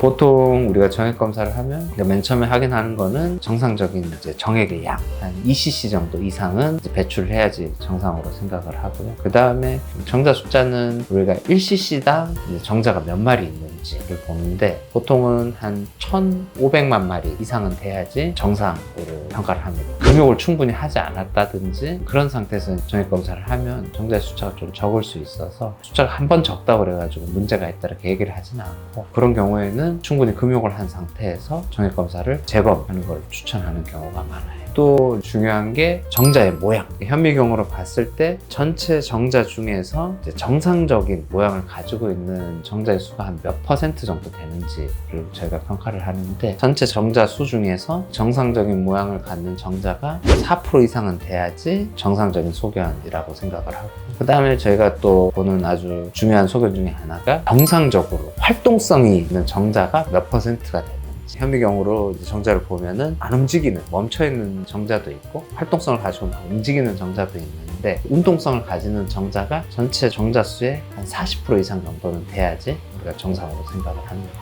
보통 우리가 정액 검사를 하면 맨 처음에 확인하는 거는 정상적인 이제 정액의 양, 한 2cc 정도 이상은 배출을 해야지 정상으로 생각을 하고요. 그 다음에 정자 숫자는 우리가 1cc당 정자가 몇 마리 있는 지를 보는데 보통은 한 1,500만 마리 이상은 돼야지 정상으로 평가를 합니다. 금욕을 충분히 하지 않았다든지 그런 상태에서 정액 검사를 하면 정자의 숫자가 좀 적을 수 있어서 숫자가 한 번 적다고 그래가지고 문제가 있다 이렇게 얘기를 하지는 않고 그런 경우에는 충분히 금욕을 한 상태에서 정액 검사를 재검하는 걸 추천하는 경우가 많아요. 또 중요한 게 정자의 모양. 현미경으로 봤을 때 전체 정자 중에서 정상적인 모양을 가지고 있는 정자의 수가 한 몇 퍼센트 정도 되는지를 저희가 평가를 하는데 전체 정자 수 중에서 정상적인 모양을 갖는 정자가 4% 이상은 돼야지 정상적인 소견이라고 생각을 하고 그 다음에 저희가 또 보는 아주 중요한 소견 중에 하나가 정상적으로 활동성이 있는 정자가 몇 퍼센트가 되는지 현미경으로 정자를 보면은 안 움직이는 멈춰 있는 정자도 있고 활동성을 가지고 막 움직이는 정자도 있는데 운동성을 가지는 정자가 전체 정자 수의 한 40% 이상 정도는 돼야지 우리가 정상으로 생각을 합니다.